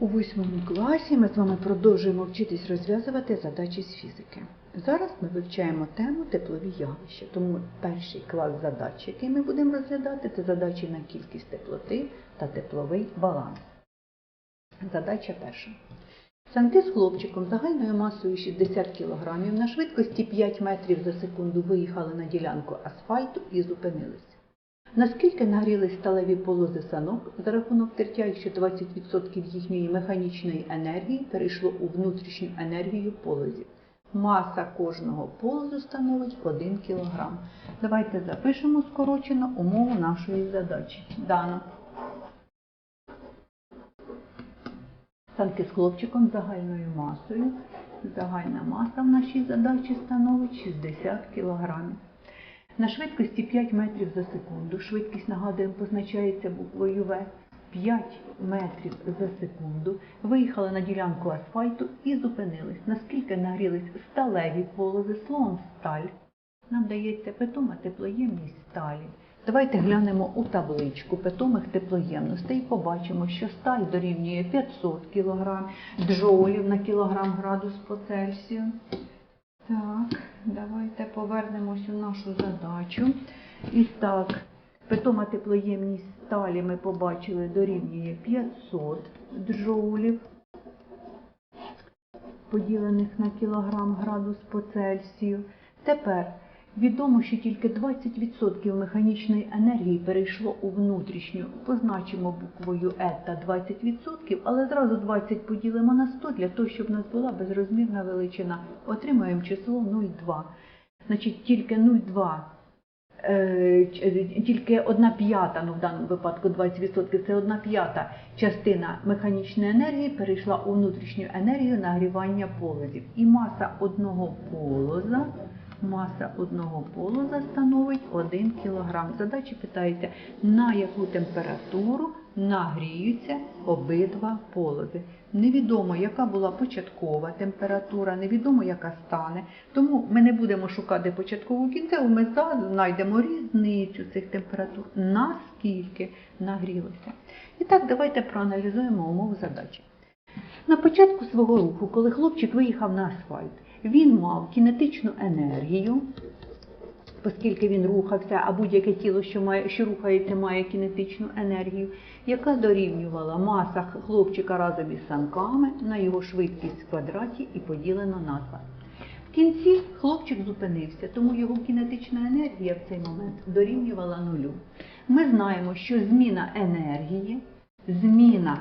У восьмому класі ми з вами продовжуємо вчитись розв'язувати задачі з фізики. Зараз ми вивчаємо тему теплові явища, тому перший клас задач, який ми будемо розглядати, це задачі на кількість теплоти та тепловий баланс. Задача перша. Санки з хлопчиком загальною масою 60 кг на швидкості 5 метрів за секунду виїхали на ділянку асфальту і зупинилися. Наскільки нагрілись сталеві полози санок за рахунок тертя, якщо 20% їхньої механічної енергії перейшло у внутрішню енергію полозів. Маса кожного полозу становить 1 кг. Давайте запишемо скорочено умову нашої задачі. Дано. Санки з хлопчиком загальною масою. Загальна маса в нашій задачі становить 60 кг. На швидкості 5 метрів за секунду. Швидкість, нагадуємо, позначається буквою В. 5 метрів за секунду. Виїхали на ділянку асфальту і зупинились. Наскільки нагрілись сталеві полози, словом сталь. Нам дається питома теплоємність сталі. Давайте глянемо у табличку питомих теплоємностей і побачимо, що сталь дорівнює 500 кг джоулів на кілограм градус по Цельсію. Так, давайте повернемось у нашу задачу. І так, питома теплоємність сталі ми побачили дорівнює 500 джоулів, поділених на кілограм градус по Цельсію. Тепер відомо, що тільки 20% механічної енергії перейшло у внутрішню. Позначимо буквою Е та 20%, але зразу 20 поділимо на 100 для того, щоб у нас була безрозмірна величина. Отримаємо число 0,2. Значить, тільки 0,2 е, тільки одна п'ята, ну в даному випадку 20% це одна п'ята частина механічної енергії перейшла у внутрішню енергію нагрівання полозів. І маса одного полоза, маса одного полоза становить 1 кг. Задачі питається, на яку температуру нагріються обидва полози. Невідомо, яка була початкова температура, невідомо, яка стане. Тому ми не будемо шукати початкову кінцеву, ми знайдемо різницю цих температур, наскільки нагрілося. І так, давайте проаналізуємо умови задачі. На початку свого руху, коли хлопчик виїхав на асфальт, він мав кінетичну енергію, оскільки він рухався, а будь-яке тіло, що має, що рухається, має кінетичну енергію, яка дорівнювала маса хлопчика разом із санками на його швидкість в квадраті і поділено на 2. В кінці хлопчик зупинився, тому його кінетична енергія в цей момент дорівнювала нулю. Ми знаємо, що зміна енергії, зміна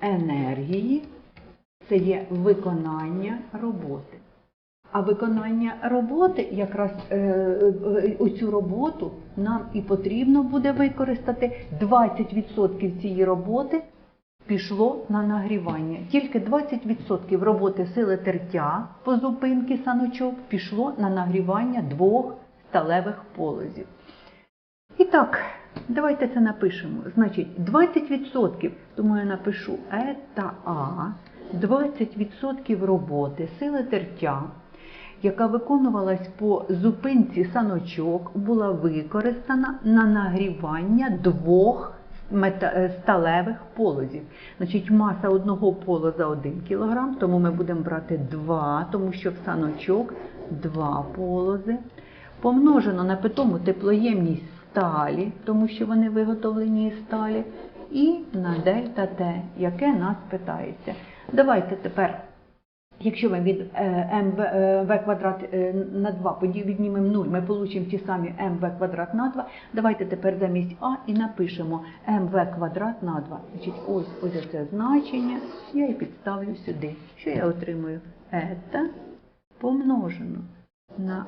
енергії це є виконання роботи. А виконання роботи, якраз е, е, оцю роботу нам і потрібно буде використати. 20% цієї роботи пішло на нагрівання. Тільки 20% роботи сили тертя по зупинці саночок пішло на нагрівання двох сталевих полозів. І так, давайте це напишемо. Значить, 20%, тому я напишу Е та А, 20% роботи сили тертя, яка виконувалась по зупинці саночок, була використана на нагрівання двох е, сталевих полозів. Значить, маса одного полоза 1 кг, тому ми будемо брати 2, тому що в саночок 2 полози. Помножено на питому теплоємність сталі, тому що вони виготовлені із сталі, і на дельта Т, яке нас питається. Давайте тепер, якщо ми від е, МВ е, квадрат е, на 2 віднімемо 0, ми получимо ті самі МВ квадрат на 2. Давайте тепер замість А і напишемо МВ квадрат на 2. Значить, ось ось це значення, я і підставлю сюди. Що я отримую? Ета помножено на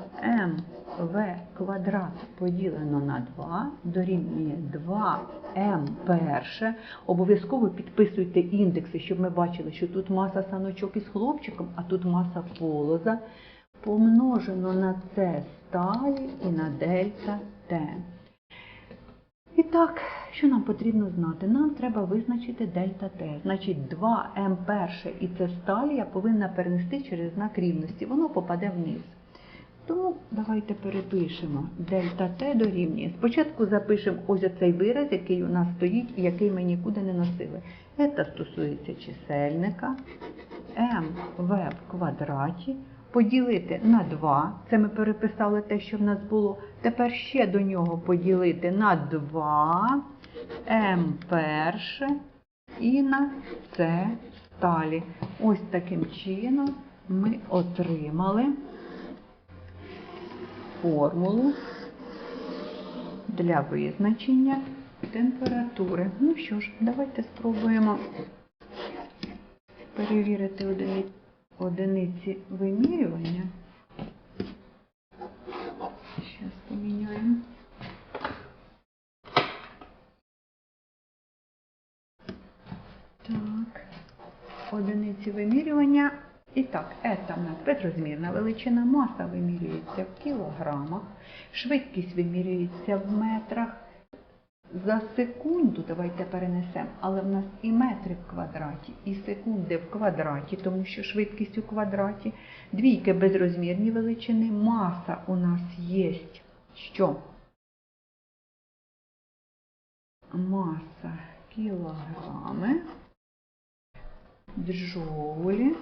mv квадрат поділено на 2 дорівнює 2m перше. Обов'язково підписуйте індекси, щоб ми бачили, що тут маса саночок із хлопчиком, а тут маса полоза. Помножено на це сталі і на дельта Т. І так, що нам потрібно знати? Нам треба визначити дельта Т. Значить, 2М перше і це сталі я повинна перенести через знак рівності. Воно попаде вниз. Тому давайте перепишемо. Дельта Т дорівнює. Спочатку запишемо ось оцей вираз, який у нас стоїть і який ми нікуди не носили. Це стосується чисельника МВ в квадраті поділити на 2. Це ми переписали те, що в нас було. Тепер ще до нього поділити на 2 М перше і на С сталі. Ось таким чином ми отримали формулу для визначення температури. Ну що ж, давайте спробуємо перевірити одиниці, одиниці вимірювання. Зараз поміняємо. Так, одиниці вимірювання. І так, ета в нас безрозмірна величина, маса вимірюється в кілограмах, швидкість вимірюється в метрах. За секунду давайте перенесемо, але в нас і метри в квадраті, і секунди в квадраті, тому що швидкість у квадраті. Двійки безрозмірні величини, маса у нас є що? Маса кілограми, джоулі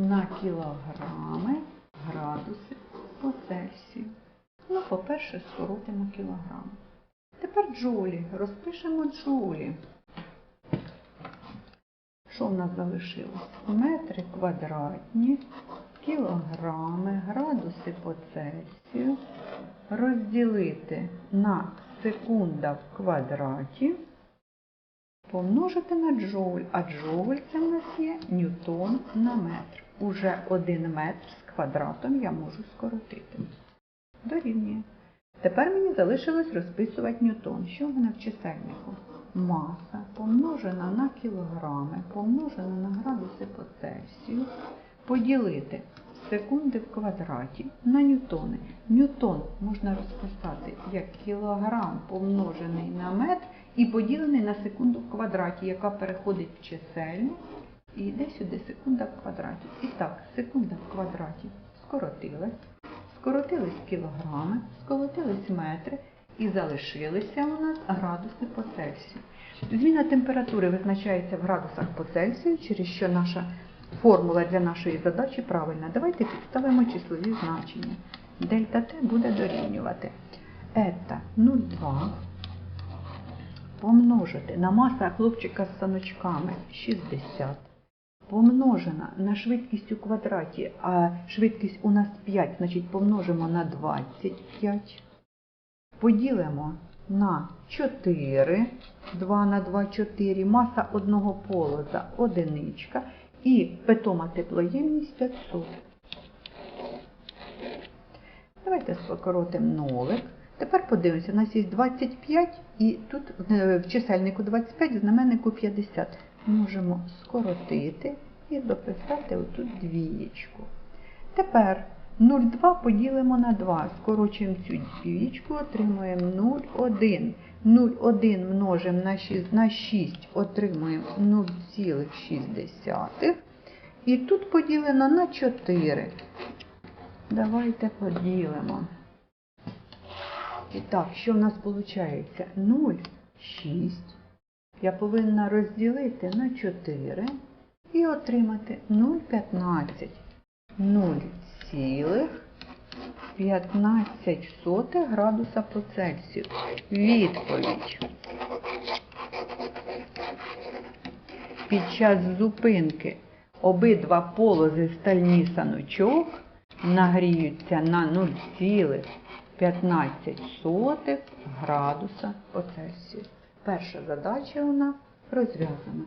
на кілограми градуси по Цельсію. Ну, по-перше, скоротимо кілограм. Тепер джоулі. Розпишемо джоулі. Що в нас залишилось? Метри квадратні, кілограми, градуси по Цельсію. Розділити на секунда в квадраті. Помножити на джоуль, а джоуль це в нас є ньютон на метр. Уже один метр з квадратом я можу скоротити. Дорівнює. Тепер мені залишилось розписувати ньютон. Що в мене в чисельнику? Маса помножена на кілограми, помножена на градуси по Цельсію, поділити секунди в квадраті на ньютони. Ньютон можна розписати як кілограм помножений на метр і поділений на секунду в квадраті, яка переходить в чисельник і йде сюди секунда в квадраті. І так, секунда в квадраті скоротилась, скоротились кілограми, скоротились метри і залишилися у нас градуси по Цельсію. Зміна температури визначається в градусах по Цельсію, через що наша формула для нашої задачі правильна. Давайте підставимо числові значення. Дельта Т буде дорівнювати. Ета 0,2 помножити на маса хлопчика з саночками 60, помножена на швидкість у квадраті, а швидкість у нас 5, значить помножимо на 25. Поділимо на 4, 2 на 2, 4, маса одного полоза одиничка і питома теплоємність 500. Давайте скоротимо нолик. Тепер подивимося, у нас є 25 і тут е, в чисельнику 25, в знаменнику 50. Можемо скоротити і дописати отут двієчку. Тепер 0,2 поділимо на 2. Скорочуємо цю двієчку, отримуємо 0,1. 0,1 множимо на 6, на 6 отримуємо 0,6. І тут поділено на 4. Давайте поділимо. І так, що в нас виходить? 0,6. Я повинна розділити на 4 і отримати 0,15. 0,15 градуса по Цельсію. Відповідь. Під час зупинки обидва полози стальні саночок нагріються на 0,15 градуса по Цельсію. Перша задача у нас розв'язана.